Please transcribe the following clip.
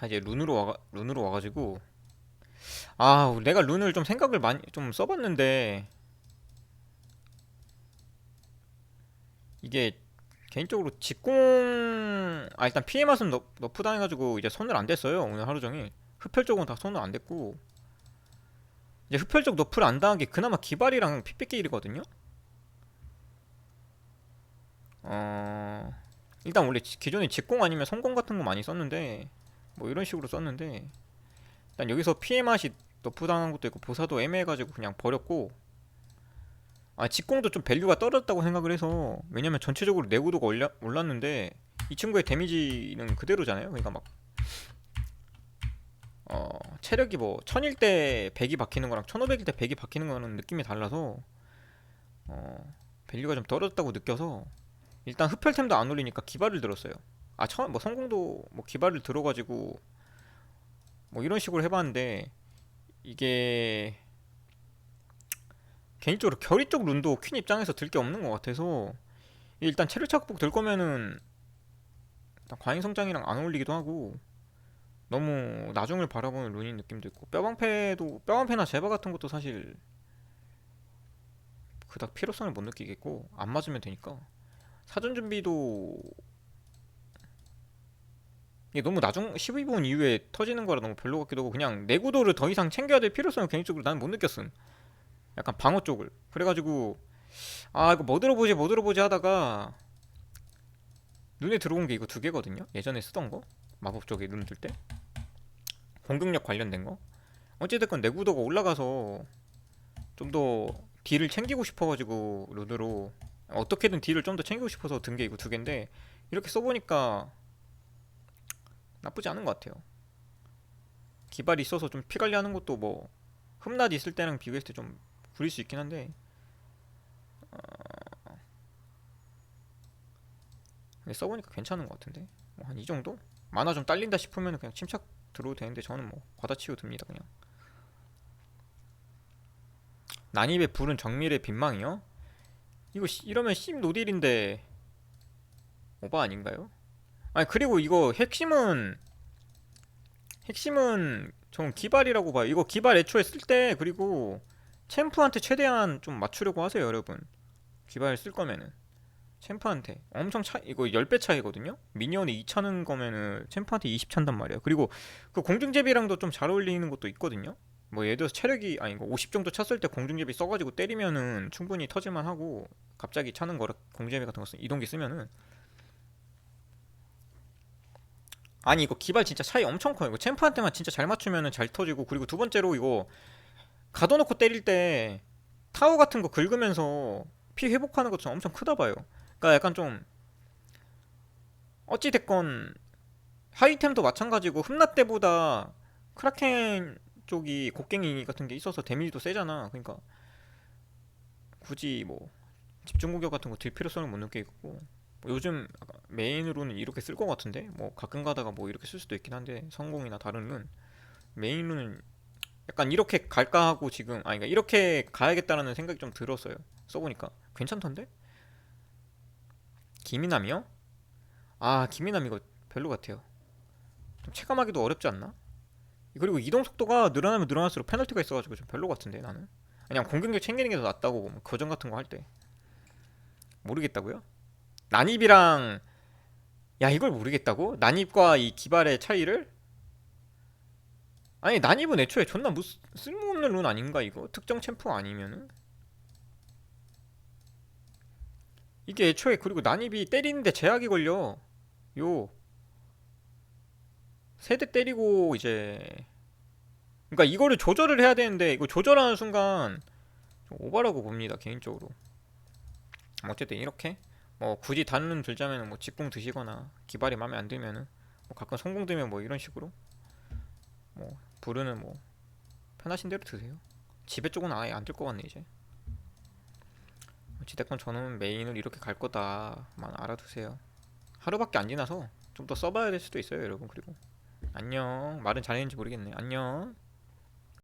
자 이제 룬으로 와 룬으로 와가지고. 아 내가 룬을 좀 생각을 많이 좀 써봤는데. 이게 개인적으로 직공 아 일단 피해 맛은 너, 너프 당해가지고 이제 손을 안 댔어요 오늘 하루 종일. 흡혈 쪽은 다 손을 안 댔고. 이제 흡혈 쪽 너프를 안 당한 게 그나마 기발이랑 픽픽길이거든요? 어 일단 원래 지- 기존에 직공 아니면 성공 같은 거 많이 썼는데 뭐 이런 식으로 썼는데 일단 여기서 피해 맛이 너프 당한 것도 있고 보사도 애매해가지고 그냥 버렸고 아 직공도 좀 밸류가 떨어졌다고 생각을 해서 왜냐면 전체적으로 내구도가 올라, 올랐는데 이 친구의 데미지는 그대로잖아요. 그러니까 막 어, 체력이 뭐 1000일 때 100이 박히는 거랑 1500일 때 100이 박히는 거는 느낌이 달라서 어, 밸류가 좀 떨어졌다고 느껴서 일단 흡혈템도 안 올리니까 기발을 들었어요 아 처음 뭐 성공도 뭐 기발을 들어가지고 뭐 이런 식으로 해봤는데 이게 개인적으로 결이 쪽 룬도 퀸 입장에서 들 게 없는 것 같아서 일단 체력 착복 들 거면은 일단 과잉 성장이랑 안 어울리기도 하고 너무 나중을 바라보는 룬인 느낌도 있고 뼈방패도 뼈방패나 제바 같은 것도 사실 그닥 필요성을 못 느끼겠고 안 맞으면 되니까 사전 준비도 이게 너무 나중 12분 이후에 터지는 거라 너무 별로 같기도 하고 그냥 내구도를 더 이상 챙겨야 될 필요성을 개인적으로 나는 못 느꼈음. 약간 방어 쪽을. 그래가지고 아 이거 뭐 들어보지 뭐 들어보지 하다가 눈에 들어온 게 이거 두 개거든요. 예전에 쓰던 거 마법 쪽에 눈뜰때 공격력 관련된 거. 어찌됐건 내구도가 올라가서 좀 더 딜을 챙기고 싶어가지고 루드로 어떻게든 딜을 좀 더 챙기고 싶어서 든 게 이거 두 개인데 이렇게 써보니까 나쁘지 않은 것 같아요. 기발이 있어서 좀 피 관리하는 것도 뭐 흠낮 있을 때랑 비교했을 때좀 구릴 수 있긴 한데 어... 써보니까 괜찮은 것 같은데 뭐 한이 정도? 만화 좀 딸린다 싶으면 그냥 침착 들어도 되는데 저는 뭐 과다치고 듭니다 그냥 난입의 불은 정밀의 빈망이요? 이거 씨- 이러면 심 노딜인데 오바 아닌가요? 아니 그리고 이거 핵심은 핵심은 전 기발이라고 봐요. 이거 기발 애초에 쓸 때 그리고 챔프한테 최대한 좀 맞추려고 하세요, 여러분. 기발 쓸 거면은 챔프한테 엄청 차 이거 10배 차이거든요. 미니언이 2 차는 거면은 챔프한테 20 찬단 말이에요. 그리고 그 공중제비랑도 좀 잘 어울리는 것도 있거든요. 뭐 예를 들어서 체력이 아니 이거 50 정도 찼을 때 공중제비 써가지고 때리면은 충분히 터질만 하고 갑자기 차는 거라 공중제비 같은 거 쓰, 이동기 쓰면은 아니 이거 기발 진짜 차이 엄청 커요. 이거 챔프한테만 진짜 잘 맞추면은 잘 터지고 그리고 두 번째로 이거 가둬놓고 때릴 때 타워 같은 거 긁으면서 피 회복하는 것도 엄청 크다 봐요. 그러니까 약간 좀 어찌 됐건 하이템도 마찬가지고 흠낮 때보다 크라켄 쪽이 곡괭이 같은 게 있어서 데미지도 세잖아. 그러니까 굳이 뭐 집중 공격 같은 거 들 필요성을 못 느끼겠고 뭐 요즘 메인으로는 이렇게 쓸 것 같은데 뭐 가끔 가다가 뭐 이렇게 쓸 수도 있긴 한데 성공이나 다른 룬 메인은 약간 이렇게 갈까 하고 지금 아니 그러니까 이렇게 가야겠다라는 생각이 좀 들었어요 써보니까 괜찮던데 김이남이요? 아 김이남 이거 별로 같아요 좀 체감하기도 어렵지 않나? 그리고 이동 속도가 늘어나면 늘어날수록 페널티가 있어가지고 좀 별로 같은데 나는 그냥 공격력 챙기는 게 더 낫다고 뭐 거정 같은 거 할 때 모르겠다고요? 난입이랑 야 이걸 모르겠다고? 난입과 이 기발의 차이를? 아니 난입은 애초에 존나 무 쓸모없는 룬 아닌가 이거? 특정 챔프 아니면은? 이게 애초에 그리고 난입이 때리는데 제약이 걸려 요 세대 때리고 이제 그러니까 이거를 조절을 해야 되는데 이거 조절하는 순간 좀 오바라고 봅니다 개인적으로 어쨌든 이렇게 뭐 굳이 단론 들자면 뭐 직공 드시거나 기발이 마음에 안 들면은 뭐 가끔 성공 되면 뭐 이런 식으로 뭐 부르는 뭐 편하신 대로 드세요. 집에 쪽은 아예 안 들 것 같네 이제. 어찌됐건 저는 메인을 이렇게 갈 거다만 알아두세요. 하루밖에 안 지나서 좀 더 써봐야 될 수도 있어요 여러분 그리고 안녕 말은 잘했는지 모르겠네 안녕